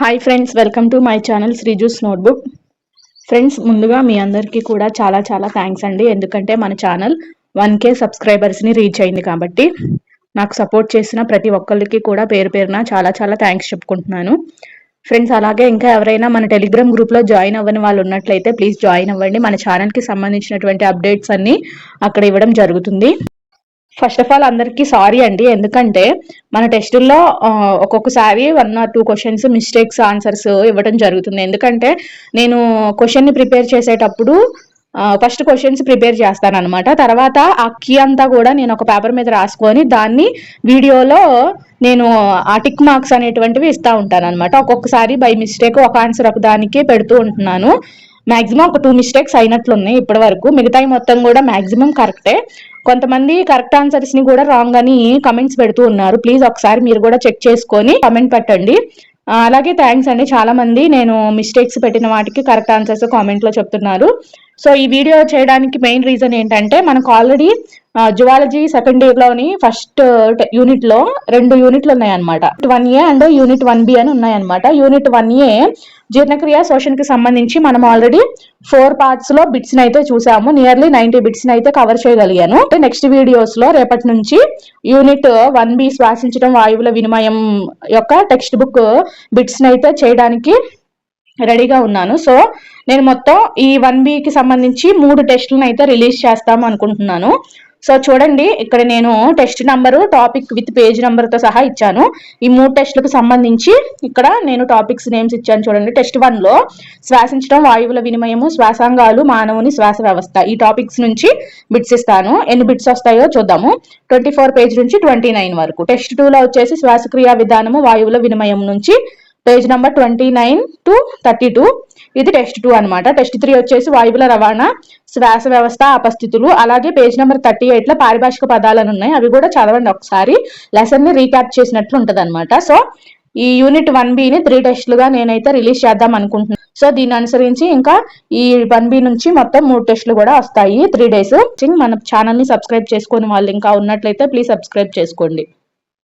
Hi friends welcome to my channel Srijus notebook friends ముందుగా మీ అందరికీ కూడా చాలా చాలా థ్యాంక్స్ అండి. ఎందుకంటే మన ఛానల్ వన్ కే సబ్స్క్రైబర్స్ని రీచ్ అయింది కాబట్టి నాకు సపోర్ట్ చేసిన ప్రతి ఒక్కరికి కూడా పేరు పేరున చాలా చాలా థ్యాంక్స్ చెప్పుకుంటున్నాను. ఫ్రెండ్స్ అలాగే ఇంకా ఎవరైనా మన టెలిగ్రామ్ గ్రూప్లో జాయిన్ అవ్వని వాళ్ళు ఉన్నట్లయితే ప్లీజ్ జాయిన్ అవ్వండి. మన ఛానల్కి సంబంధించినటువంటి అప్డేట్స్ అన్నీ అక్కడ ఇవ్వడం జరుగుతుంది. ఫస్ట్ ఆఫ్ ఆల్ అందరికీ సారీ అండి. ఎందుకంటే మన టెస్టుల్లో ఒక్కొక్కసారి one or two questions mistakes answers ఇవ్వడం జరుగుతుంది. ఎందుకంటే నేను క్వశ్చన్ని ప్రిపేర్ చేసేటప్పుడు ఫస్ట్ క్వశ్చన్స్ ప్రిపేర్ చేస్తాను అనమాట తర్వాత ఆ కీ అంతా కూడా నేను ఒక పేపర్ మీద రాసుకొని దాన్ని వీడియోలో నేను ఆ టిక్ మార్క్స్ అనేటువంటివి ఇస్తూ ఉంటాను అనమాట ఒక్కొక్కసారి బై మిస్టేక్ ఒక ఆన్సర్ ఒక దానికే పెడుతూ ఉంటున్నాను. మ్యాక్సిమం ఒక టూ మిస్టేక్స్ అయినట్లున్నాయి ఇప్పటి వరకు మిగతాయి మొత్తం కూడా మ్యాక్సిమం కరెక్టే కొంతమంది కరెక్ట్ ఆన్సర్స్ని కూడా రాంగ్ అని కమెంట్స్ పెడుతూ ఉన్నారు. ప్లీజ్ ఒకసారి మీరు కూడా చెక్ చేసుకొని కమెంట్ పెట్టండి. అలాగే థ్యాంక్స్ అండి. చాలా మంది నేను మిస్టేక్స్ పెట్టిన వాటికి కరెక్ట్ ఆన్సర్స్ కామెంట్లో చెప్తున్నారు. సో ఈ వీడియో చేయడానికి మెయిన్ రీజన్ ఏంటంటే మనకు ఆల్రెడీ జువాలజీ సెకండ్ ఇయర్లోని ఫస్ట్ యూనిట్లో రెండు యూనిట్లు ఉన్నాయన్నమాట. One A and unit one B అని ఉన్నాయన్నమాట. యూనిట్ వన్ ఏ జీర్ణక్రియ శోషణకి సంబంధించి మనం ఆల్రెడీ ఫోర్ పార్ట్స్లో బిట్స్ని అయితే చూసాము. నియర్లీ నైంటీ బిట్స్ని అయితే కవర్ చేయగలిగాను. నెక్స్ట్ వీడియోస్లో రేపటి నుంచి యూనిట్ వన్ బి శ్వాసించడం వాయువుల వినిమయం యొక్క టెక్స్ట్ బుక్ బిట్స్ని అయితే చేయడానికి రెడీగా ఉన్నాను. సో నేను మొత్తం ఈ వన్ వీక్కి సంబంధించి మూడు టెస్టులను అయితే రిలీజ్ చేస్తాము అనుకుంటున్నాను. సో చూడండి ఇక్కడ నేను test number topic with page నెంబర్తో సహా ఇచ్చాను. ఈ మూడు టెస్టులకు సంబంధించి ఇక్కడ నేను టాపిక్స్ నేమ్స్ ఇచ్చాను చూడండి. టెస్ట్ వన్లో శ్వాసించడం వాయువుల వినిమయము శ్వాసాంగాలు మానవుని శ్వాస వ్యవస్థ. ఈ టాపిక్స్ నుంచి బిట్స్ ఇస్తాను. ఎన్ని బిట్స్ వస్తాయో చూద్దాము. ట్వంటీ ఫోర్ పేజ్ నుంచి ట్వంటీ నైన్ వరకు. టెస్ట్ టూ లో వచ్చేసి శ్వాసక్రియ విధానము వాయువుల వినిమయం నుంచి page number twenty nine to thirty two. ఇది టెస్ట్ టూ అనమాట టెస్ట్ త్రీ వచ్చేసి వాయువుల రవాణా శ్వాస వ్యవస్థ అపస్థితులు అలాగే పేజ్ నెంబర్ థర్టీ ఎయిట్లో పారిభాషిక పదాలను ఉన్నాయి. అవి కూడా చదవండి ఒకసారి. లెసన్ని రీక్యాప్ చేసినట్లు ఉంటుంది అనమాట సో ఈ యూనిట్ వన్ బిని త్రీ టెస్ట్లుగా నేనైతే రిలీజ్ చేద్దాం అనుకుంటున్నాను సో దీన్ని అనుసరించి ఇంకా ఈ వన్ బి నుంచి మొత్తం మూడు టెస్టులు కూడా వస్తాయి. Three days. మన ఛానల్ని సబ్స్క్రైబ్ చేసుకుని వాళ్ళు ఇంకా ఉన్నట్లయితే ప్లీజ్ సబ్స్క్రైబ్ చేసుకోండి.